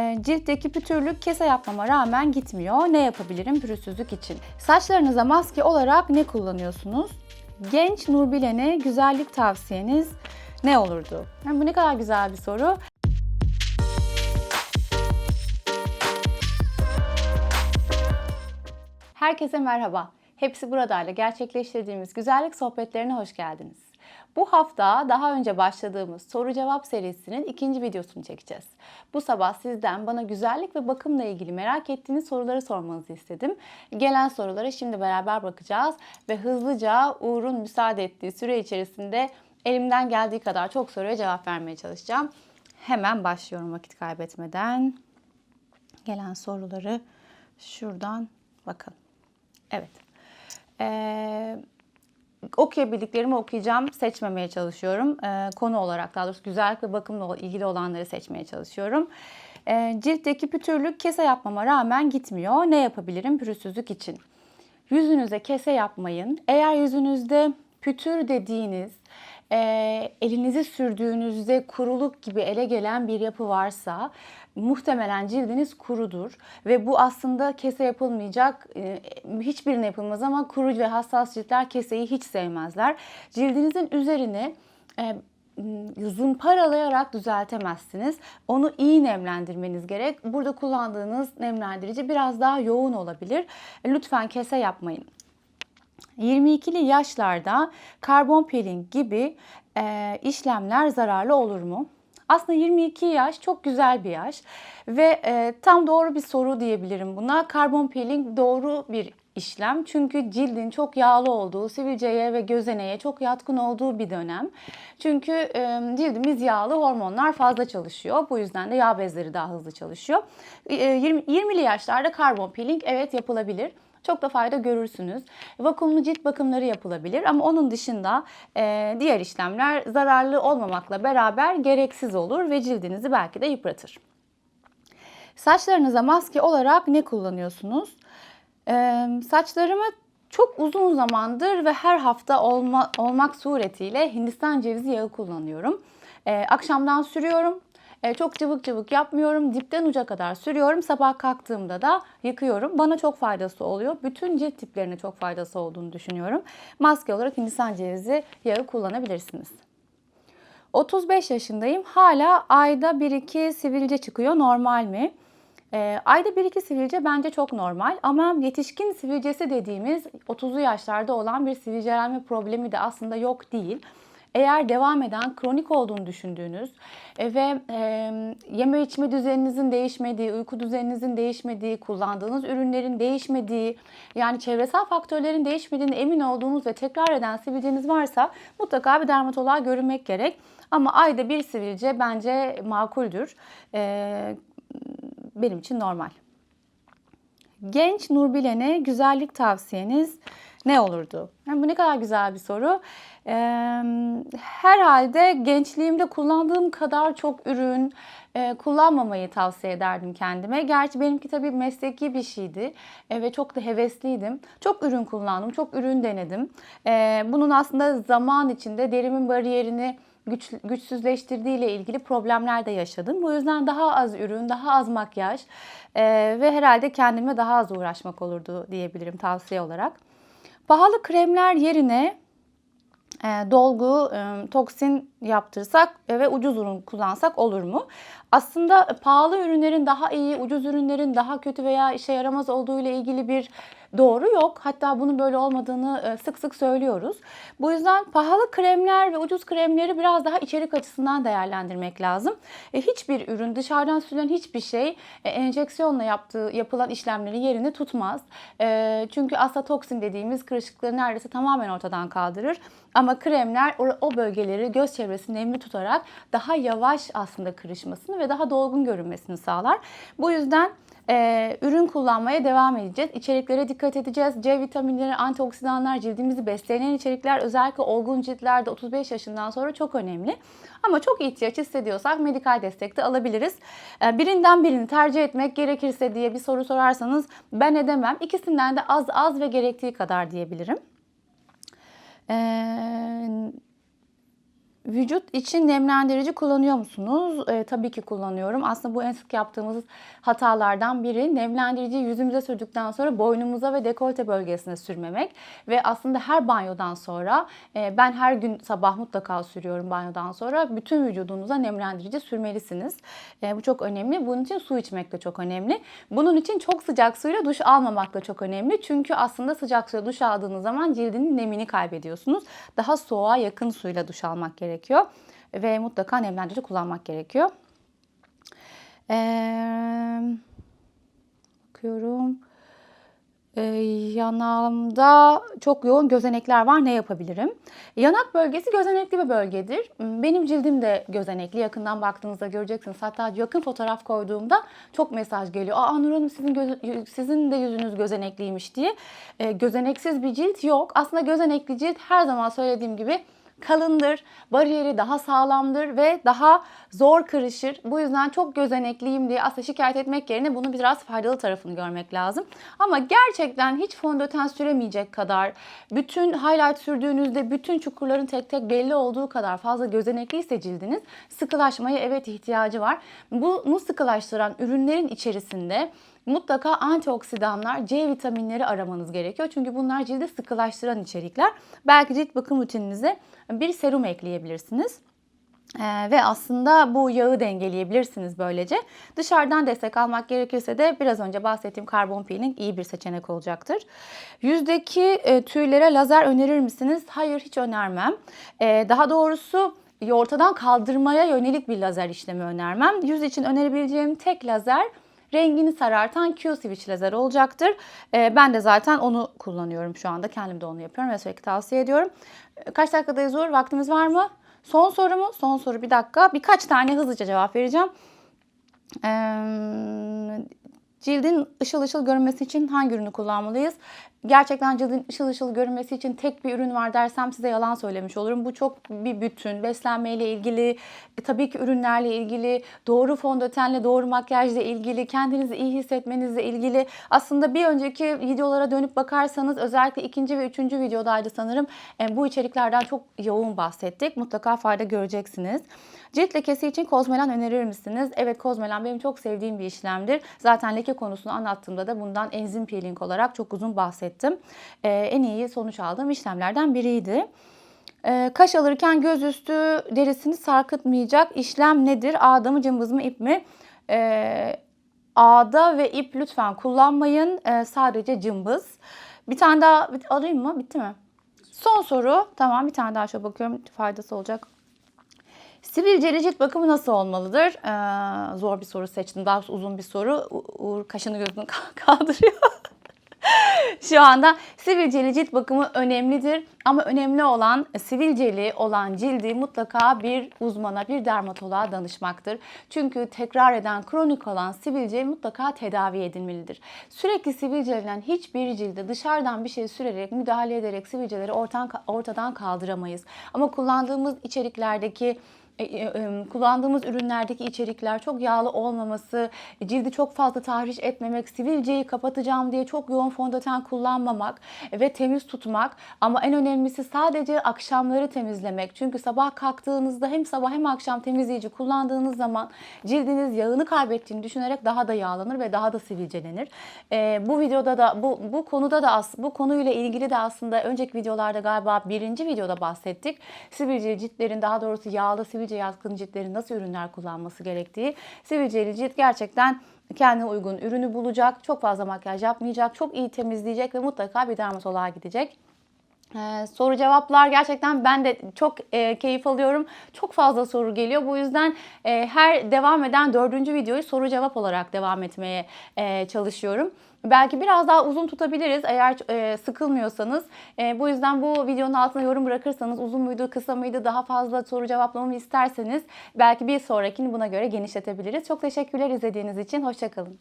Ee, Ciltteki pütürlük kese yapmama rağmen gitmiyor. Ne yapabilirim pürüzsüzlük için? Saçlarınıza maske olarak ne kullanıyorsunuz? Genç Nurbilen'e güzellik tavsiyeniz ne olurdu? Yani bu ne kadar güzel bir soru. Herkese merhaba. Hepsi buradayla gerçekleştirdiğimiz güzellik sohbetlerine hoş geldiniz. Bu hafta daha önce başladığımız soru cevap serisinin ikinci videosunu çekeceğiz. Bu sabah sizden bana güzellik ve bakımla ilgili merak ettiğiniz soruları sormanızı istedim. Gelen sorulara şimdi beraber bakacağız ve hızlıca Uğur'un müsaade ettiği süre içerisinde elimden geldiği kadar çok soruya cevap vermeye çalışacağım. Hemen başlıyorum vakit kaybetmeden. Gelen soruları şuradan bakalım. Evet. Ee, okuyabildiklerimi okuyacağım, seçmemeye çalışıyorum. Ee, konu olarak daha doğrusu güzellik ve bakımla ilgili olanları seçmeye çalışıyorum. Ee, ciltteki pütürlük kese yapmama rağmen gitmiyor. Ne yapabilirim pürüzsüzlük için? Yüzünüze kese yapmayın. Eğer yüzünüzde pütür dediğiniz e, elinizi sürdüğünüzde kuruluk gibi ele gelen bir yapı varsa muhtemelen cildiniz kurudur ve bu aslında kese yapılmayacak e, hiçbirine yapılmaz ama kuru ve hassas ciltler keseyi hiç sevmezler. Cildinizin üzerine e, zımparalayarak düzeltemezsiniz. Onu iyi nemlendirmeniz gerek. Burada kullandığınız nemlendirici biraz daha yoğun olabilir. Lütfen kese yapmayın. 22'li yaşlarda karbon peeling gibi e, işlemler zararlı olur mu? Aslında 22 yaş çok güzel bir yaş ve e, tam doğru bir soru diyebilirim buna. Karbon peeling doğru bir işlem. Çünkü cildin çok yağlı olduğu, sivilceye ve gözeneye çok yatkın olduğu bir dönem. Çünkü e, cildimiz yağlı, hormonlar fazla çalışıyor. Bu yüzden de yağ bezleri daha hızlı çalışıyor. E, 20, 20'li yaşlarda karbon peeling evet yapılabilir çok da fayda görürsünüz. Vakumlu cilt bakımları yapılabilir ama onun dışında e, diğer işlemler zararlı olmamakla beraber gereksiz olur ve cildinizi belki de yıpratır. Saçlarınıza maske olarak ne kullanıyorsunuz? E, saçlarımı çok uzun zamandır ve her hafta olma, olmak suretiyle Hindistan cevizi yağı kullanıyorum. E, akşamdan sürüyorum. E, çok cıvık cıvık yapmıyorum. Dipten uca kadar sürüyorum. Sabah kalktığımda da yıkıyorum. Bana çok faydası oluyor. Bütün cilt tiplerine çok faydası olduğunu düşünüyorum. Maske olarak Hindistan cevizi yağı kullanabilirsiniz. 35 yaşındayım. Hala ayda 1-2 sivilce çıkıyor. Normal mi? E, ayda 1-2 sivilce bence çok normal ama yetişkin sivilcesi dediğimiz 30'lu yaşlarda olan bir sivilcelenme problemi de aslında yok değil. Eğer devam eden kronik olduğunu düşündüğünüz e, ve e, yeme içme düzeninizin değişmediği, uyku düzeninizin değişmediği, kullandığınız ürünlerin değişmediği, yani çevresel faktörlerin değişmediğine emin olduğunuz ve tekrar eden sivilceniz varsa mutlaka bir dermatoloğa görünmek gerek. Ama ayda bir sivilce bence makuldür. E, benim için normal. Genç Nurbilen'e güzellik tavsiyeniz ne olurdu? Yani bu ne kadar güzel bir soru. Ee, herhalde gençliğimde kullandığım kadar çok ürün e, kullanmamayı tavsiye ederdim kendime. Gerçi benimki tabii mesleki bir şeydi e, ve çok da hevesliydim. Çok ürün kullandım, çok ürün denedim. E, bunun aslında zaman içinde derimin bariyerini güç, güçsüzleştirdiği ile ilgili problemler de yaşadım. Bu yüzden daha az ürün, daha az makyaj e, ve herhalde kendime daha az uğraşmak olurdu diyebilirim tavsiye olarak. Pahalı kremler yerine e, dolgu, e, toksin yaptırsak ve ucuz ürün kullansak olur mu? Aslında pahalı ürünlerin daha iyi, ucuz ürünlerin daha kötü veya işe yaramaz olduğu ile ilgili bir doğru yok. Hatta bunun böyle olmadığını e, sık sık söylüyoruz. Bu yüzden pahalı kremler ve ucuz kremleri biraz daha içerik açısından değerlendirmek lazım. Hiçbir ürün, dışarıdan sürülen hiçbir şey enjeksiyonla yaptığı, yapılan işlemleri yerini tutmaz. Çünkü toksin dediğimiz kırışıklığı neredeyse tamamen ortadan kaldırır. Ama kremler o bölgeleri göz çevresi nemli tutarak daha yavaş aslında kırışmasını ve daha dolgun görünmesini sağlar. Bu yüzden e, ürün kullanmaya devam edeceğiz. İçeriklere dikkat edeceğiz. C vitaminleri, antioksidanlar, cildimizi besleyen içerikler özellikle olgun ciltlerde 35 yaşından sonra çok önemli. Ama çok ihtiyaç hissediyorsak medikal destek de alabiliriz. E, birinden birini tercih etmek gerekirse diye bir soru sorarsanız ben edemem. İkisinden de az az ve gerektiği kadar diyebilirim. Eee Vücut için nemlendirici kullanıyor musunuz? Ee, tabii ki kullanıyorum. Aslında bu en sık yaptığımız hatalardan biri. Nemlendirici yüzümüze sürdükten sonra boynumuza ve dekolte bölgesine sürmemek. Ve aslında her banyodan sonra e, ben her gün sabah mutlaka sürüyorum banyodan sonra. Bütün vücudunuza nemlendirici sürmelisiniz. E, bu çok önemli. Bunun için su içmek de çok önemli. Bunun için çok sıcak suyla duş almamak da çok önemli. Çünkü aslında sıcak suyla duş aldığınız zaman cildinin nemini kaybediyorsunuz. Daha soğuğa yakın suyla duş almak gerekiyor. Ve mutlaka nemlendirici kullanmak gerekiyor. Ee, bakıyorum. Ee, yanağımda çok yoğun gözenekler var. Ne yapabilirim? Yanak bölgesi gözenekli bir bölgedir. Benim cildim de gözenekli. Yakından baktığınızda göreceksiniz. Hatta yakın fotoğraf koyduğumda çok mesaj geliyor. Aa Nur Hanım sizin, göz- sizin de yüzünüz gözenekliymiş diye. Ee, gözeneksiz bir cilt yok. Aslında gözenekli cilt her zaman söylediğim gibi kalındır, bariyeri daha sağlamdır ve daha zor kırışır. Bu yüzden çok gözenekliyim diye aslında şikayet etmek yerine bunu biraz faydalı tarafını görmek lazım. Ama gerçekten hiç fondöten süremeyecek kadar, bütün highlight sürdüğünüzde bütün çukurların tek tek belli olduğu kadar fazla gözenekliyse cildiniz sıkılaşmaya evet ihtiyacı var. Bunu sıkılaştıran ürünlerin içerisinde mutlaka antioksidanlar, C vitaminleri aramanız gerekiyor. Çünkü bunlar cildi sıkılaştıran içerikler. Belki cilt bakım rutininize bir serum ekleyebilirsiniz. Ee, ve aslında bu yağı dengeleyebilirsiniz böylece. Dışarıdan destek almak gerekirse de biraz önce bahsettiğim karbon peeling iyi bir seçenek olacaktır. Yüzdeki e, tüylere lazer önerir misiniz? Hayır hiç önermem. Ee, daha doğrusu ortadan kaldırmaya yönelik bir lazer işlemi önermem. Yüz için önerebileceğim tek lazer rengini sarartan Q-Switch lazer olacaktır. Ee, ben de zaten onu kullanıyorum şu anda. Kendim de onu yapıyorum ve sürekli tavsiye ediyorum. Ee, Kaç dakikadayız Uğur? Vaktimiz var mı? Son soru mu? Son soru bir dakika. Birkaç tane hızlıca cevap vereceğim. Ee, cildin ışıl ışıl görünmesi için hangi ürünü kullanmalıyız? Gerçekten cildin ışıl ışıl görünmesi için tek bir ürün var dersem size yalan söylemiş olurum. Bu çok bir bütün. Beslenmeyle ilgili, e, tabii ki ürünlerle ilgili, doğru fondötenle, doğru makyajla ilgili, kendinizi iyi hissetmenizle ilgili. Aslında bir önceki videolara dönüp bakarsanız özellikle ikinci ve üçüncü videodaydı sanırım. E, bu içeriklerden çok yoğun bahsettik. Mutlaka fayda göreceksiniz. Cilt lekesi için kozmelan önerir misiniz? Evet kozmelan benim çok sevdiğim bir işlemdir. Zaten leke konusunu anlattığımda da bundan enzim peeling olarak çok uzun bahsettim. Ee, en iyi sonuç aldığım işlemlerden biriydi. Ee, kaş alırken gözüstü derisini sarkıtmayacak işlem nedir? Ağda mı cımbız mı ip mi? Ee, ağda ve ip lütfen kullanmayın. Ee, sadece cımbız. Bir tane daha alayım mı? Bitti mi? Son soru. Tamam bir tane daha şöyle bakıyorum. Faydası olacak. Sivilceli cilt bakımı nasıl olmalıdır? Ee, zor bir soru seçtim. Daha uzun bir soru. U- Uğur kaşını gözünü kaldırıyor. Şu anda sivilceli cilt bakımı önemlidir. Ama önemli olan sivilceli olan cildi mutlaka bir uzmana, bir dermatoloğa danışmaktır. Çünkü tekrar eden kronik olan sivilce mutlaka tedavi edilmelidir. Sürekli sivilcelenen hiçbir cilde dışarıdan bir şey sürerek, müdahale ederek sivilceleri ortadan, ortadan kaldıramayız. Ama kullandığımız içeriklerdeki e, e, e, kullandığımız ürünlerdeki içerikler çok yağlı olmaması, cildi çok fazla tahriş etmemek, sivilceyi kapatacağım diye çok yoğun fondöten kullanmamak ve temiz tutmak. Ama en önemlisi sadece akşamları temizlemek. Çünkü sabah kalktığınızda hem sabah hem akşam temizleyici kullandığınız zaman cildiniz yağını kaybettiğini düşünerek daha da yağlanır ve daha da sivilcelenir. E, bu videoda da bu bu konuda da bu konuyla ilgili de aslında önceki videolarda galiba birinci videoda bahsettik. Sivilceli ciltlerin daha doğrusu yağlı sivilce yatkın ciltlerin nasıl ürünler kullanması gerektiği. Sivilceli cilt gerçekten kendine uygun ürünü bulacak, çok fazla makyaj yapmayacak, çok iyi temizleyecek ve mutlaka bir dermatoloğa gidecek. Ee, soru cevaplar gerçekten ben de çok e, keyif alıyorum. Çok fazla soru geliyor. Bu yüzden e, her devam eden dördüncü videoyu soru cevap olarak devam etmeye e, çalışıyorum. Belki biraz daha uzun tutabiliriz eğer e, sıkılmıyorsanız. E, bu yüzden bu videonun altına yorum bırakırsanız uzun muydu, kısa mıydı, daha fazla soru cevaplamamı isterseniz belki bir sonrakini buna göre genişletebiliriz. Çok teşekkürler izlediğiniz için. Hoşçakalın.